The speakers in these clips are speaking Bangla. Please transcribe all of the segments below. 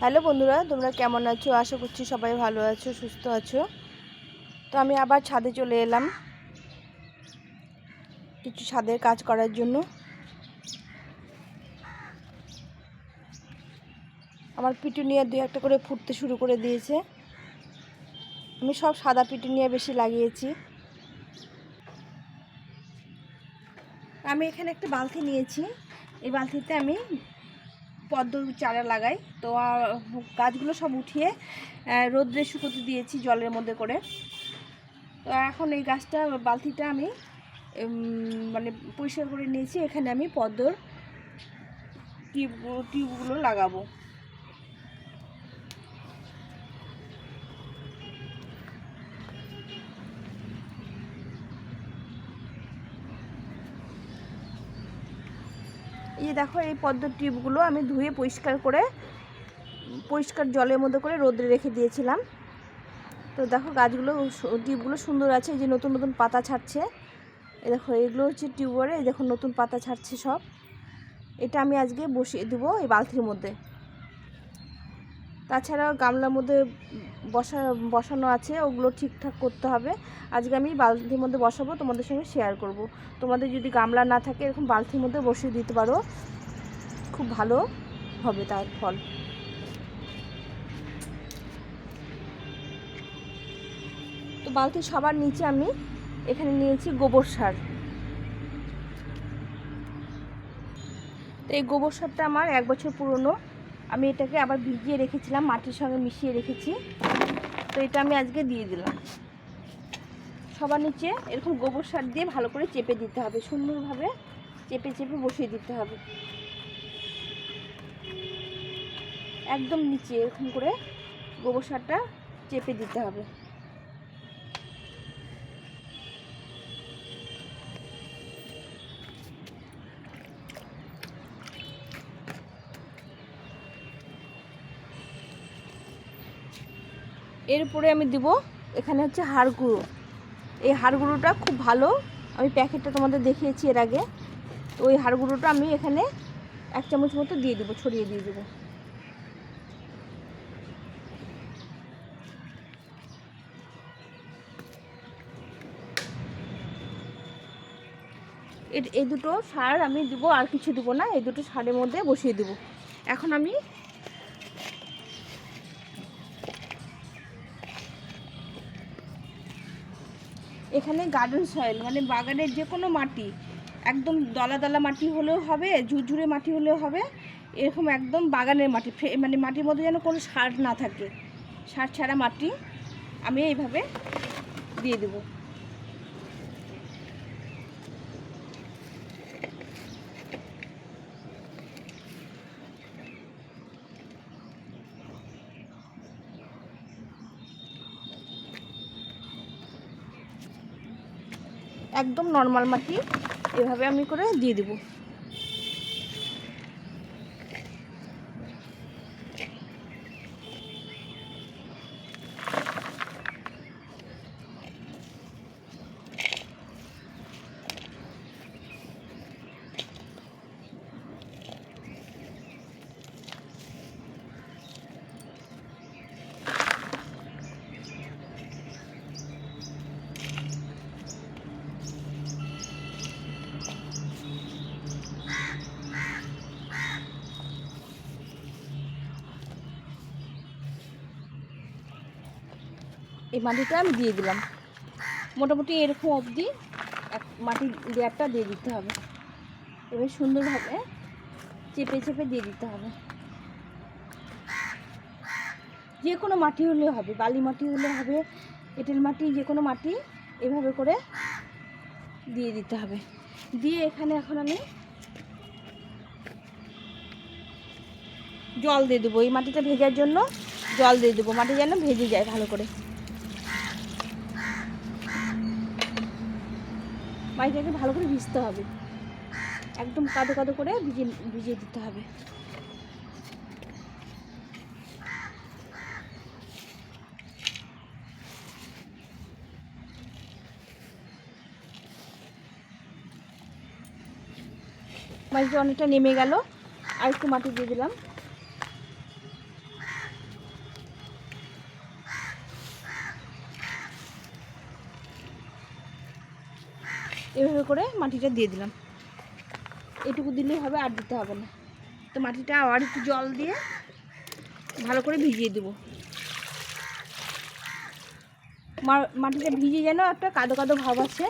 হ্যালো বন্ধুরা, তোমরা কেমন আছো? আশা করছি সবাই ভালো আছো, সুস্থ আছো। তো আমি আবার ছাদে চলে এলাম কিছু ছাদের কাজ করার জন্য। আমার পিটুনিয়া দুই একটা করে ফুটতে শুরু করে দিয়েছে। আমি সব সাদা পিটুনিয়া বেশি লাগিয়েছি। আমি এখানে একটা বালতি নিয়েছি। এই বালতিতে আমি পদ্ম চারা লাগাই। তো গাছগুলো সব উঠিয়ে রোদ্রে শুকোতে দিয়েছি জলের মধ্যে করে। তো, এখন এই গাছটা, বালতিটা আমি মানে পরিষ্কার করে নিয়েছি। এখানে আমি পদ্মর টিউব, টিউবগুলো লাগাবো। এই দেখো, এই পদ্ম টিউবগুলো আমি ধুয়ে পরিষ্কার করে, পরিষ্কার জলের মধ্যে করে রোদ্রে রেখে দিয়েছিলাম। তো দেখো, গাছগুলো, টিউবগুলো সুন্দর আছে, এই যে নতুন নতুন পাতা ছাড়ছে। এই দেখো, এগুলো হচ্ছে টিউবারে এই দেখো, নতুন পাতা ছাড়ছে সব। এটা আমি আজকে বসিয়ে দেবো এই বালতির মধ্যে। তাছাড়াও গামলার মধ্যে বসা, বসানো আছে, ওগুলো ঠিকঠাক করতে হবে। আজকে আমি বালতির মধ্যে বসাবো, তোমাদের সঙ্গে শেয়ার করব। তোমাদের যদি গামলা না থাকে, এরকম বালতির মধ্যে বসিয়ে দিতে পারো। খুব ভালো হবে তার ফল। তো বালতি সবার নিচে আমি এখানে নিয়েছি গোবর সার। তো এই গোবর সারটা আমার এক বছর পুরনো। আমি এটাকে আবার ভিজিয়ে রেখেছিলাম, মাটির সঙ্গে মিশিয়ে রেখেছি। তো এটা আমি আজকে দিয়ে দিলাম। সবার নিচে এরকম গোবর সার দিয়ে ভালো করে চেপে দিতে হবে, সুন্দরভাবে চেপে চেপে বসিয়ে দিতে হবে। একদম নিচে এরকম করে গোবর সারটা চেপে দিতে হবে। এরপরে আমি দিব এখানে হচ্ছে হাড় গুঁড়ো। এই হাড় গুঁড়োটা খুব ভালো। আমি প্যাকেটটা তোমাদের দেখিয়েছি এর আগে। তো ওই হাড় গুঁড়োটা আমি এখানে এক চামচ মতো দিয়ে দেবো, ছড়িয়ে দিয়ে দেবো। এ- এই দুটো সার আমি দিব, আর কিছু দিব না। এই দুটো সারের মধ্যে বসিয়ে দেবো। এখন আমি এখানে গার্ডেন সয়েল মানে বাগানের যে কোনো মাটি, একদম দলা দলা মাটি হলেও হবে, ঝুরঝুরে মাটি হলেও হবে, এরকম একদম বাগানের মাটি মানে মাটির মধ্যে যেন কোনো সার না থাকে, সার ছাড়া মাটি, আমি এইভাবে দিয়ে দেবো। একদম নর্মাল মাটি এভাবে আমি করে দিয়ে দেবো। এই মাটিটা আমি দিয়ে দিলাম। মোটামুটি এরকম অবধি এক মাটির লেয়ারটা দিয়ে দিতে হবে। এবার সুন্দরভাবে চেপে চেপে দিয়ে দিতে হবে। যে কোনো মাটি হলে হবে, বালি মাটি হলে হবে, এঁটেল মাটি যে কোনো মাটি এভাবে করে দিয়ে দিতে হবে। দিয়ে এখানে এখন আমি জল দিয়ে দেবো। এই মাটিটা ভেজার জন্য জল দিয়ে দেবো। মাটি যেন ভেজে যায় ভালো করে। মাটিটাকে ভালো করে ভিজতে হবে। একদম কাদো কাদো করে ভিজে ভিজিয়ে দিতে হবে। মাটিটা অনেকটা নেমে গেল। আর একটু মাটি দিয়ে দিলাম। এভাবে করে মাটিটা দিয়ে দিলাম। এটুকু দিলেই হবে, আর দিতে হবে না। তো মাটিটা আবার একটু জল দিয়ে ভালো করে ভিজিয়ে দেবো। মাটিটা ভিজিয়ে যেন একটা কাদো কাদো ভাব আছে,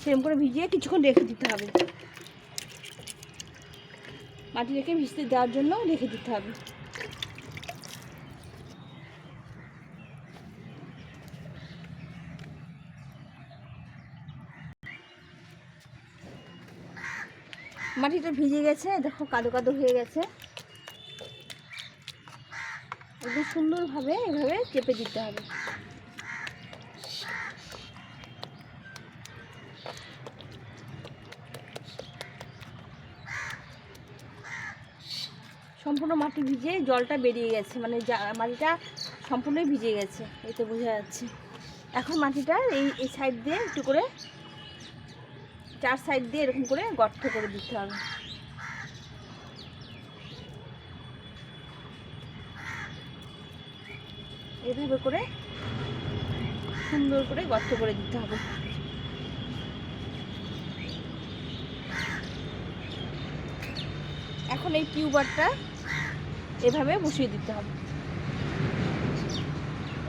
সেরকম করে ভিজিয়ে কিছুক্ষণ রেখে দিতে হবে। মাটি রেখে ভিজতে দেওয়ার জন্য রেখে দিতে হবে। মাটিটা ভিজে গেছে, দেখো কাদো কাদো হয়ে গেছে। একদম সুন্দরভাবে এভাবে চেপে দিতে হবে। সম্পূর্ণ মাটি ভিজে জলটা বেরিয়ে গেছে মানে মাটিটা সম্পূর্ণই ভিজে গেছে এই তো বোঝা যাচ্ছে। এখন মাটিটা এই এই সাইড দিয়ে একটু করে চার সাইড দিয়ে এরকম করে গর্ত করে দিতে হবে। এভাবে করে সুন্দর করে গর্ত করে দিতে হবে। এখন এই টিউবারটা এভাবে বসিয়ে দিতে হবে।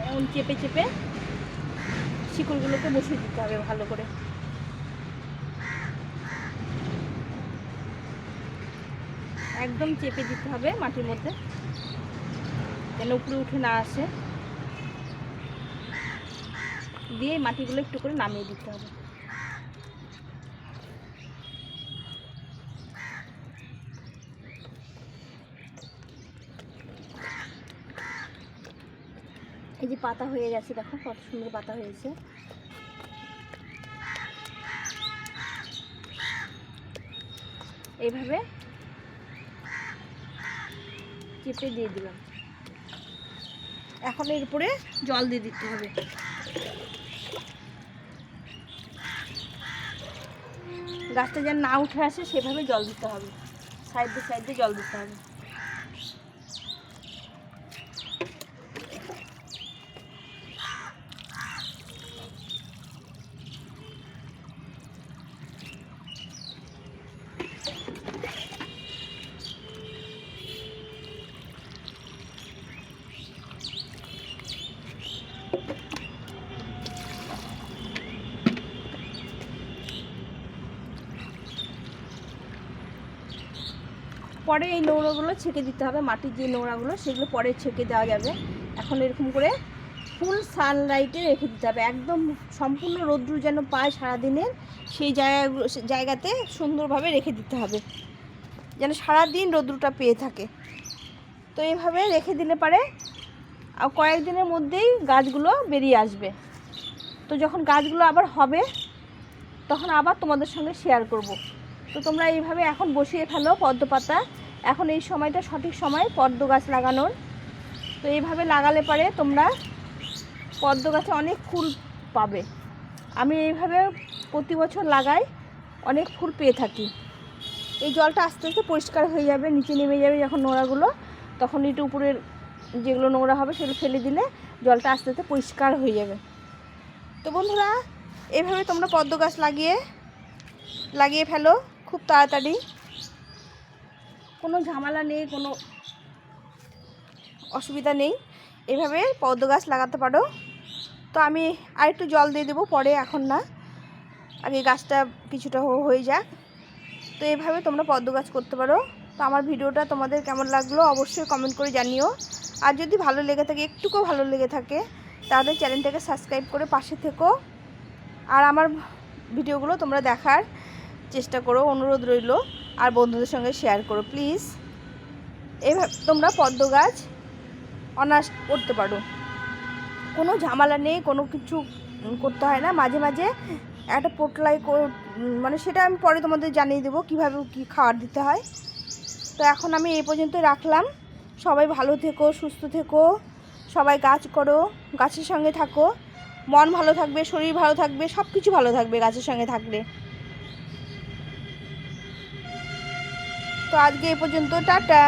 এমন চেপে চেপে শিকড়গুলোকে বসিয়ে দিতে হবে ভালো করে। একদম চেপে দিতে হবে মাটির মধ্যে। যেন উপরে উঠে না আসে। দিয়ে মাটিগুলো একটু করে নামিয়ে দিতে হবে। এই যে পাতা হয়ে গেছে, দেখো কত সুন্দর পাতা হয়েছে। এইভাবে চেপে দিয়ে দিলাম। এখন এর উপরে জল দিয়ে দিতে হবে। গাছটা যেন না উঠে আসে, সেভাবে জল দিতে হবে। সাইড দিয়ে সাইড দিয়ে জল দিতে হবে। পরে এই নোংরাগুলো ছেঁকে দিতে হবে। মাটির যে নোংরাগুলো, সেগুলো পরে ছেঁকে দেওয়া যাবে। এখন এরকম করে ফুল সানলাইটে রেখে দিতে হবে। একদম সম্পূর্ণ রৌদ্র যেন পায় সারাদিনের সেই জায়গাগুলো জায়গাতে সুন্দরভাবে রেখে দিতে হবে। যেন সারাদিন রৌদ্রটা পেয়ে থাকে। তো এইভাবে রেখে দিলে পারে আর কয়েকদিনের মধ্যেই গাছগুলো বেরিয়ে আসবে। তো যখন গাছগুলো আবার হবে, তখন আবার তোমাদের সঙ্গে শেয়ার করব। তো তোমরা এইভাবে এখন বসিয়ে ফেলো পদ্ম পাতা। এখন এই সময়টা সঠিক সময় পদ্ম গাছ লাগানোর। তো এইভাবে লাগালে পারে তোমরা পদ্ম গাছে অনেক ফুল পাবে। আমি এইভাবে প্রতি বছর লাগাই, অনেক ফুল পেয়ে থাকি। এই জলটা আস্তে আস্তে পরিষ্কার হয়ে যাবে, নিচে নেমে যাবে যখন নোংরাগুলো তখন একটু উপরের যেগুলো নোংরা হবে সেগুলো ফেলে দিলে জলটা আস্তে আস্তে পরিষ্কার হয়ে যাবে। তো বন্ধুরা এভাবে তোমরা পদ্ম গাছ লাগিয়ে লাগিয়ে ফেলো। খুব তাড়াতাড়ি। কোনো ঝামেলা নেই, কোনো অসুবিধা নেই। এভাবে পদ্ম গাছ লাগাতে পারো। তো আমি আর একটু জল দিয়ে দেবো, পরে এখন না। আগে গাছটা কিছুটা হয়ে যাক। তো এভাবে তোমরা পদ্ম গাছ করতে পারো। তো আমার ভিডিওটা তোমাদের কেমন লাগল অবশ্যই কমেন্ট করে জানিও। আর যদি ভালো লেগে থাকে, একটুকু ভালো লেগে থাকে, তাহলে চ্যানেলটাকে সাবস্ক্রাইব করে পাশে থেকো। আর আমার ভিডিওগুলো তোমরা দেখার চেষ্টা করো, অনুরোধ রইল, আর বন্ধুদের সঙ্গে শেয়ার করো প্লিজ এভাবে তোমরা পদ্ম গাছ অনার্স করতে পারো। কোনো ঝামেলা নেই, কোনো কিছু করতে হয় না। মাঝে মাঝে একটা পোটলাই মানে সেটা আমি পরে তোমাদের জানিয়ে দেবো, কীভাবে কী খাবার দিতে হয়। তো এখন আমি এই পর্যন্ত রাখলাম। সবাই ভালো থেকো, সুস্থ থেকো, সবাই গাছ করো, গাছের সঙ্গে থাকো। মন ভালো থাকবে, শরীর ভালো থাকবে সব কিছু ভালো থাকবে গাছের সঙ্গে থাকলে। তো আজকে এই পর্যন্ত টাটা।